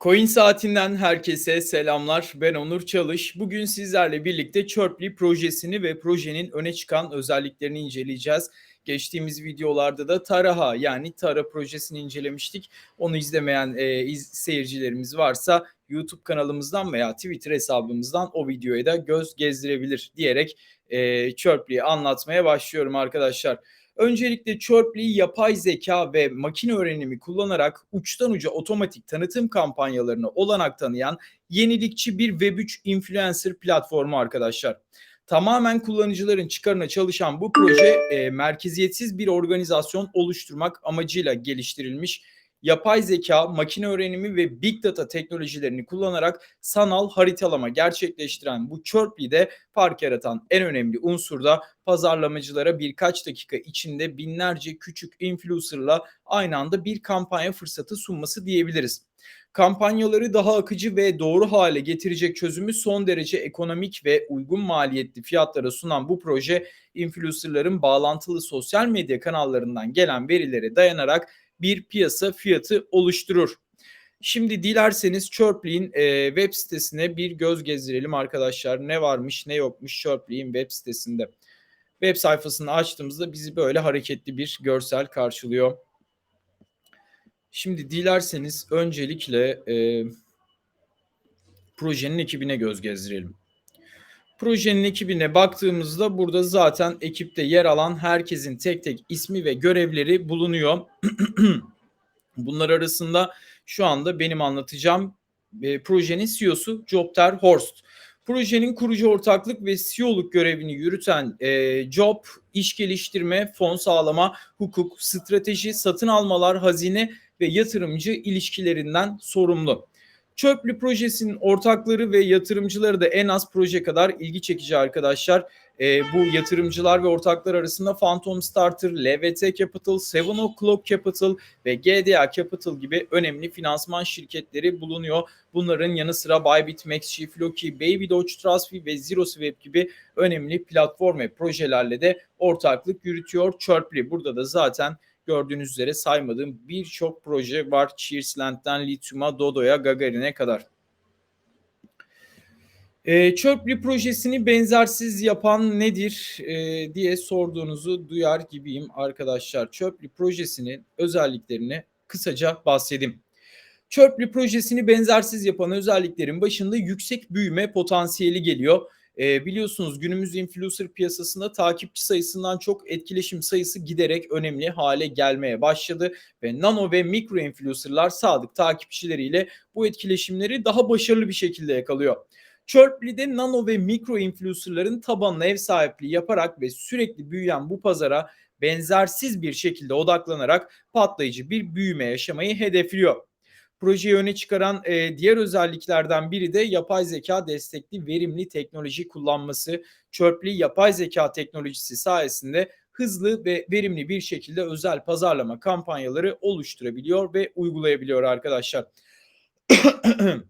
Coin Saatinden herkese selamlar. Ben Onur Çalış. Bugün sizlerle birlikte Chirply projesini ve projenin öne çıkan özelliklerini inceleyeceğiz. Geçtiğimiz videolarda da Taraha yani Tara projesini incelemiştik. Onu izlemeyen e, iz, seyircilerimiz varsa YouTube kanalımızdan veya Twitter hesabımızdan o videoya da göz gezdirebilir diyerek e, Chirply'yi anlatmaya başlıyorum arkadaşlar. Öncelikle Chirply yapay zeka ve makine öğrenimi kullanarak uçtan uca otomatik tanıtım kampanyalarını olanak tanıyan yenilikçi bir Web3 influencer platformu arkadaşlar. Tamamen kullanıcıların çıkarına çalışan bu proje e, merkeziyetsiz bir organizasyon oluşturmak amacıyla geliştirilmiş yapay zeka, makine öğrenimi ve big data teknolojilerini kullanarak sanal haritalama gerçekleştiren bu Chirply'de fark yaratan en önemli unsur da pazarlamacılara birkaç dakika içinde binlerce küçük influencer'la aynı anda bir kampanya fırsatı sunması diyebiliriz. Kampanyaları daha akıcı ve doğru hale getirecek çözümü son derece ekonomik ve uygun maliyetli fiyatlara sunan bu proje influencer'ların bağlantılı sosyal medya kanallarından gelen verilere dayanarak bir piyasa fiyatı oluşturur. Şimdi dilerseniz Chirply'in e, web sitesine bir göz gezdirelim arkadaşlar. Ne varmış ne yokmuş Chirply'in web sitesinde. Web sayfasını açtığımızda bizi böyle hareketli bir görsel karşılıyor. Şimdi dilerseniz öncelikle e, projenin ekibine göz gezdirelim. Projenin ekibine baktığımızda burada zaten ekipte yer alan herkesin tek tek ismi ve görevleri bulunuyor. Bunlar arasında şu anda benim anlatacağım e, projenin CEO'su Jobter Horst. Projenin kurucu ortaklık ve CEO'luk görevini yürüten e, Job, iş geliştirme, fon sağlama, hukuk, strateji, satın almalar, hazine ve yatırımcı ilişkilerinden sorumlu. Çöplü projesinin ortakları ve yatırımcıları da en az proje kadar ilgi çekici arkadaşlar. E, bu yatırımcılar ve ortaklar arasında Phantom Starter, LVT Capital, Seven O'Clock Capital ve GDA Capital gibi önemli finansman şirketleri bulunuyor. Bunların yanı sıra Bybit, Maxi, Floki, Baby Doge, Trustfee ve ZeroSwap gibi önemli platform ve projelerle de ortaklık yürütüyor Chirply. Burada da zaten gördüğünüz üzere saymadığım birçok proje var. Cheersland'den Lithium'a, Dodo'ya, Gagarin'e kadar. E, Chirply projesini benzersiz yapan nedir e, diye sorduğunuzu duyar gibiyim arkadaşlar. Chirply projesinin özelliklerini kısaca bahsedeyim. Chirply projesini benzersiz yapan özelliklerin başında yüksek büyüme potansiyeli geliyor. E, biliyorsunuz günümüz influencer piyasasında takipçi sayısından çok etkileşim sayısı giderek önemli hale gelmeye başladı ve nano ve mikro influencerlar sadık takipçileriyle bu etkileşimleri daha başarılı bir şekilde yakalıyor. Chirply'de nano ve mikro influencerların tabanına ev sahipliği yaparak ve sürekli büyüyen bu pazara benzersiz bir şekilde odaklanarak patlayıcı bir büyüme yaşamayı hedefliyor. Projeyi öne çıkaran e, diğer özelliklerden biri de yapay zeka destekli verimli teknoloji kullanması. Chirply yapay zeka teknolojisi sayesinde hızlı ve verimli bir şekilde özel pazarlama kampanyaları oluşturabiliyor ve uygulayabiliyor arkadaşlar.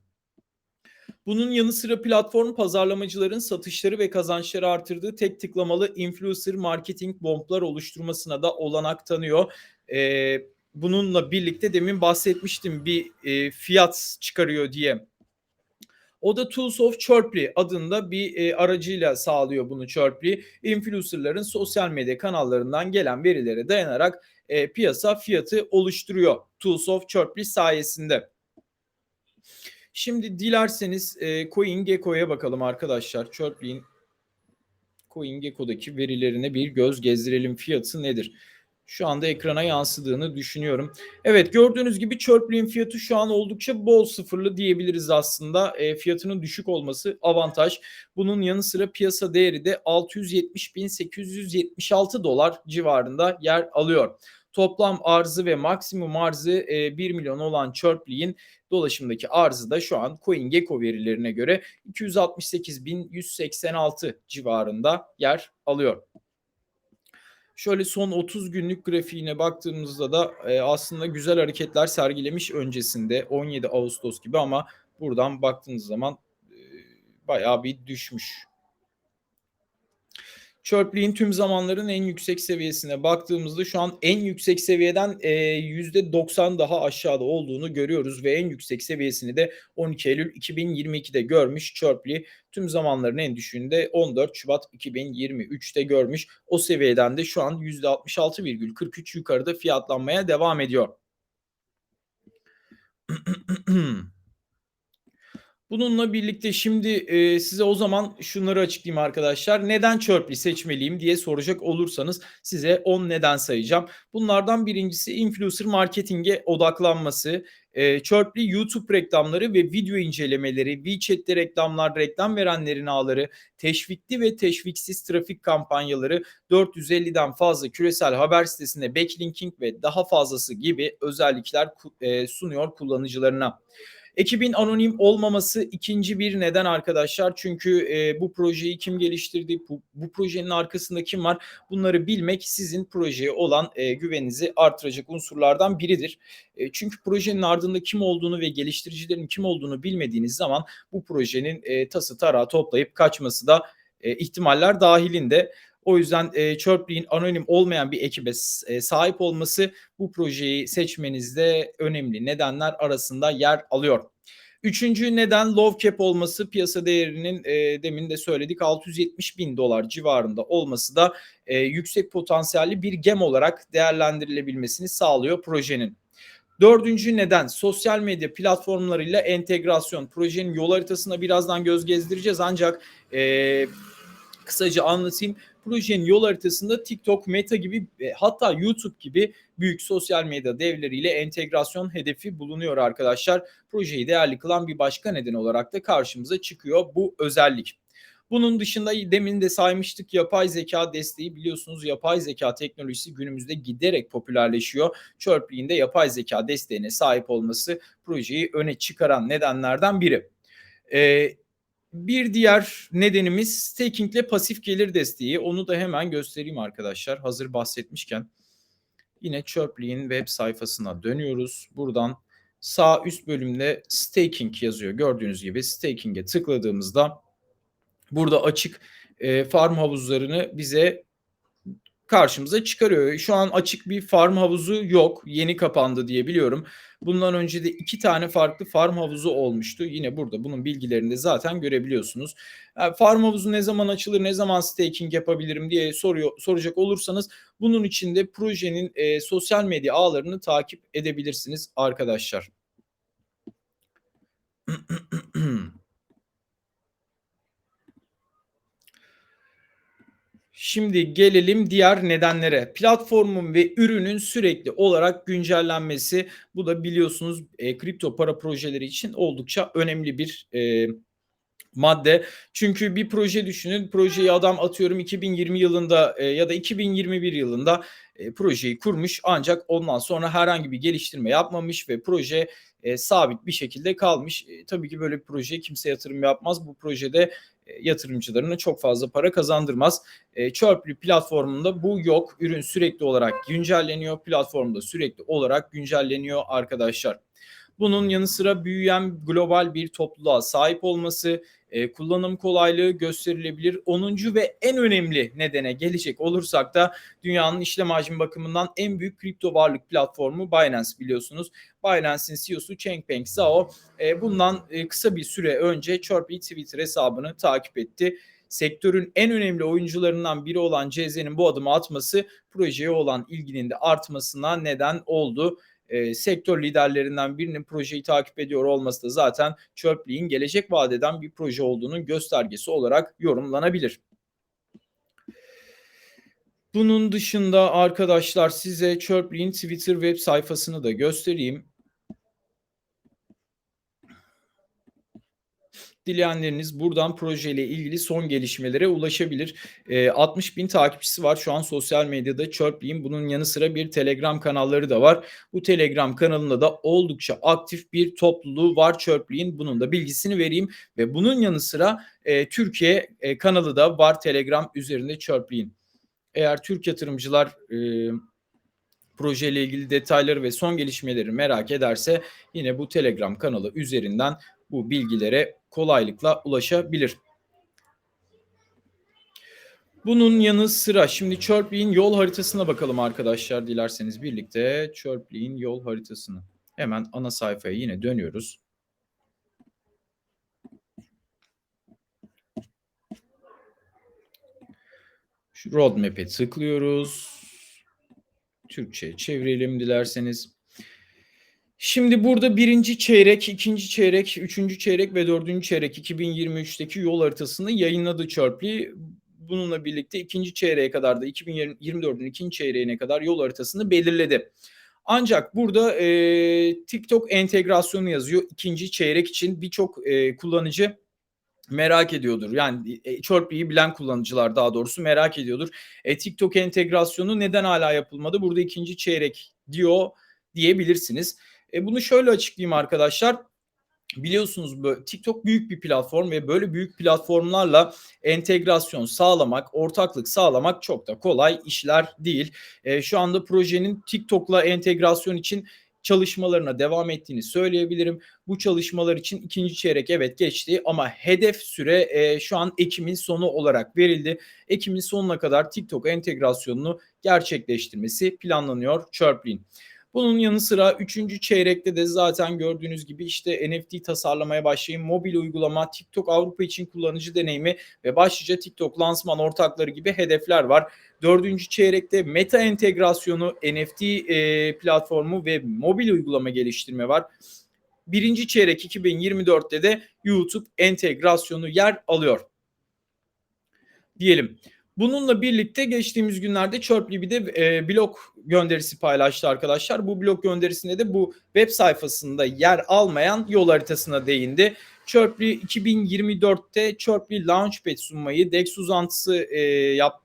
Bunun yanı sıra platform pazarlamacıların satışları ve kazançları artırdığı tek tıklamalı influencer marketing bomblar oluşturmasına da olanak tanıyor. Ee, bununla birlikte demin bahsetmiştim bir e, fiyat çıkarıyor diye. O da Tools of Chirply adında bir e, aracıyla sağlıyor bunu Chirply. Influencerların sosyal medya kanallarından gelen verilere dayanarak e, piyasa fiyatı oluşturuyor Tools of Chirply sayesinde. Şimdi dilerseniz e, CoinGecko'ya bakalım arkadaşlar. Chirply'in CoinGecko'daki verilerine bir göz gezdirelim. Fiyatı nedir? Şu anda ekrana yansıdığını düşünüyorum. Evet gördüğünüz gibi Chirply'in fiyatı şu an oldukça bol sıfırlı diyebiliriz aslında. E, fiyatının düşük olması avantaj. Bunun yanı sıra piyasa değeri de 670.876 dolar civarında yer alıyor. Toplam arzı ve maksimum arzı e, 1 milyon olan Chirply'in dolaşımdaki arzı da şu an CoinGecko verilerine göre 268.186 civarında yer alıyor. Şöyle son 30 günlük grafiğine baktığımızda da e, aslında güzel hareketler sergilemiş öncesinde 17 Ağustos gibi ama buradan baktığınız zaman e, bayağı bir düşmüş. Chirply'in tüm zamanların en yüksek seviyesine baktığımızda şu an en yüksek seviyeden e, %90 daha aşağıda olduğunu görüyoruz ve en yüksek seviyesini de 12 Eylül 2022'de görmüş Chirply. Tüm zamanların en düşüğünde 14 Şubat 2023'te görmüş. O seviyeden de şu an %66,43 yukarıda fiyatlanmaya devam ediyor. Bununla birlikte şimdi e, size o zaman şunları açıklayayım arkadaşlar. Neden Chirply seçmeliyim diye soracak olursanız size 10 neden sayacağım. Bunlardan birincisi influencer marketinge odaklanması. E, YouTube reklamları ve video incelemeleri, WeChat'te reklamlar, reklam verenlerin ağları, teşvikli ve teşviksiz trafik kampanyaları, 450'den fazla küresel haber sitesinde backlinking ve daha fazlası gibi özellikler e, sunuyor kullanıcılarına. Ekibin anonim olmaması ikinci bir neden arkadaşlar. Çünkü e, bu projeyi kim geliştirdi, bu, bu projenin arkasında kim var bunları bilmek sizin projeye olan e, güveninizi artıracak unsurlardan biridir. E, çünkü projenin ardında kim olduğunu ve geliştiricilerin kim olduğunu bilmediğiniz zaman bu projenin e, tası tarağı toplayıp kaçması da e, ihtimaller dahilinde. O yüzden e, Chirply'in anonim olmayan bir ekibe e, sahip olması bu projeyi seçmenizde önemli nedenler arasında yer alıyor. Üçüncü neden low cap olması piyasa değerinin e, demin de söyledik 670 bin dolar civarında olması da e, yüksek potansiyelli bir gem olarak değerlendirilebilmesini sağlıyor projenin. Dördüncü neden sosyal medya platformlarıyla entegrasyon. Projenin yol haritasına birazdan göz gezdireceğiz ancak e, kısaca anlatayım. Projenin yol haritasında TikTok, Meta gibi e, hatta YouTube gibi büyük sosyal medya devleriyle entegrasyon hedefi bulunuyor arkadaşlar. Projeyi değerli kılan bir başka neden olarak da karşımıza çıkıyor bu özellik. Bunun dışında demin de saymıştık yapay zeka desteği biliyorsunuz yapay zeka teknolojisi günümüzde giderek popülerleşiyor. Chirply'in de yapay zeka desteğine sahip olması projeyi öne çıkaran nedenlerden biri. Ee, bir diğer nedenimiz staking ile pasif gelir desteği. Onu da hemen göstereyim arkadaşlar. Hazır bahsetmişken. Yine Chirply'in web sayfasına dönüyoruz. Buradan sağ üst bölümde staking yazıyor. Gördüğünüz gibi staking'e tıkladığımızda burada açık e, farm havuzlarını bize karşımıza çıkarıyor. Şu an açık bir farm havuzu yok. Yeni kapandı diye biliyorum. Bundan önce de iki tane farklı farm havuzu olmuştu. Yine burada bunun bilgilerini de zaten görebiliyorsunuz. E, farm havuzu ne zaman açılır, ne zaman staking yapabilirim diye soruyor, soracak olursanız bunun için de projenin e, sosyal medya ağlarını takip edebilirsiniz arkadaşlar. Şimdi gelelim diğer nedenlere. Platformun ve ürünün sürekli olarak güncellenmesi. Bu da biliyorsunuz e, kripto para projeleri için oldukça önemli bir e, madde. Çünkü bir proje düşünün. Projeyi adam atıyorum 2020 yılında e, ya da 2021 yılında e, projeyi kurmuş ancak ondan sonra herhangi bir geliştirme yapmamış ve proje e, sabit bir şekilde kalmış. E, tabii ki böyle bir projeye kimse yatırım yapmaz. Bu projede yatırımcılarına çok fazla para kazandırmaz. E, Chirply platformunda bu yok. Ürün sürekli olarak güncelleniyor. Platformda sürekli olarak güncelleniyor arkadaşlar. Bunun yanı sıra büyüyen global bir topluluğa sahip olması, e, kullanım kolaylığı gösterilebilir. 10. ve en önemli nedene gelecek olursak da dünyanın işlem hacmi bakımından en büyük kripto varlık platformu Binance biliyorsunuz. Binance'in CEO'su Changpeng Zhao e, bundan e, kısa bir süre önce Chirpy Twitter hesabını takip etti sektörün en önemli oyuncularından biri olan CZ'nin bu adımı atması projeye olan ilginin de artmasına neden oldu e, sektör liderlerinden birinin projeyi takip ediyor olması da zaten Chirply'in gelecek vadeden bir proje olduğunun göstergesi olarak yorumlanabilir. Bunun dışında arkadaşlar size Chirply'in Twitter web sayfasını da göstereyim. Dileyenleriniz buradan projeyle ilgili son gelişmelere ulaşabilir. E, 60 bin takipçisi var şu an sosyal medyada Chirply'in. Bunun yanı sıra bir Telegram kanalları da var. Bu Telegram kanalında da oldukça aktif bir topluluğu var Chirply'in. Bunun da bilgisini vereyim. Ve bunun yanı sıra e, Türkiye e, kanalı da var Telegram üzerinde Chirply'in. Eğer Türk yatırımcılar... E, projeyle ilgili detayları ve son gelişmeleri merak ederse yine bu Telegram kanalı üzerinden bu bilgilere kolaylıkla ulaşabilir. Bunun yanı sıra şimdi Chirply'in yol haritasına bakalım arkadaşlar dilerseniz birlikte Chirply'in yol haritasını. Hemen ana sayfaya yine dönüyoruz. Şu roadmap'e tıklıyoruz. Türkçe çevirelim dilerseniz. Şimdi burada birinci çeyrek, ikinci çeyrek, üçüncü çeyrek ve dördüncü çeyrek 2023'teki yol haritasını yayınladı Chirply. Bununla birlikte ikinci çeyreğe kadar da 2024'ün ikinci çeyreğine kadar yol haritasını belirledi. Ancak burada e, TikTok entegrasyonu yazıyor ikinci çeyrek için birçok e, kullanıcı merak ediyordur. Yani e, bilen kullanıcılar daha doğrusu merak ediyordur. E, TikTok entegrasyonu neden hala yapılmadı? Burada ikinci çeyrek diyor diyebilirsiniz. E, bunu şöyle açıklayayım arkadaşlar. Biliyorsunuz TikTok büyük bir platform ve böyle büyük platformlarla entegrasyon sağlamak, ortaklık sağlamak çok da kolay işler değil. E, şu anda projenin TikTok'la entegrasyon için çalışmalarına devam ettiğini söyleyebilirim. Bu çalışmalar için ikinci çeyrek evet geçti ama hedef süre e, şu an Ekim'in sonu olarak verildi. Ekim'in sonuna kadar TikTok entegrasyonunu gerçekleştirmesi planlanıyor Chirply'in. Bunun yanı sıra 3. çeyrekte de zaten gördüğünüz gibi işte NFT tasarlamaya başlayın. Mobil uygulama, TikTok Avrupa için kullanıcı deneyimi ve başlıca TikTok lansman ortakları gibi hedefler var. Dördüncü çeyrekte meta entegrasyonu, NFT e, platformu ve mobil uygulama geliştirme var. Birinci çeyrek 2024'te de YouTube entegrasyonu yer alıyor. Diyelim. Bununla birlikte geçtiğimiz günlerde Chirply bir de e, blog gönderisi paylaştı arkadaşlar. Bu blog gönderisinde de bu web sayfasında yer almayan yol haritasına değindi. Chirply 2024'te Chirply Launchpad sunmayı, DEX uzantısı e, yap,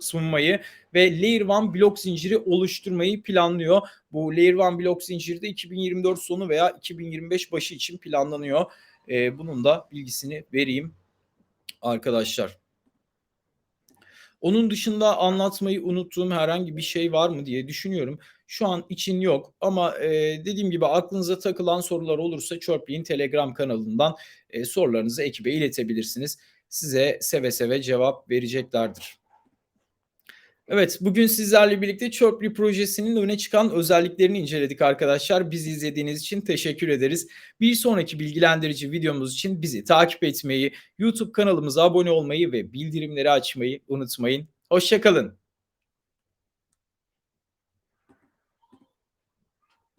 sunmayı ve Layer 1 blok zinciri oluşturmayı planlıyor. Bu Layer 1 blok zinciri de 2024 sonu veya 2025 başı için planlanıyor. E, bunun da bilgisini vereyim arkadaşlar. Onun dışında anlatmayı unuttuğum herhangi bir şey var mı diye düşünüyorum. Şu an için yok ama e, dediğim gibi aklınıza takılan sorular olursa Chirpy'in Telegram kanalından e, sorularınızı ekibe iletebilirsiniz. Size seve seve cevap vereceklerdir. Evet, bugün sizlerle birlikte Chirply projesinin öne çıkan özelliklerini inceledik arkadaşlar. Bizi izlediğiniz için teşekkür ederiz. Bir sonraki bilgilendirici videomuz için bizi takip etmeyi, YouTube kanalımıza abone olmayı ve bildirimleri açmayı unutmayın. Hoşçakalın.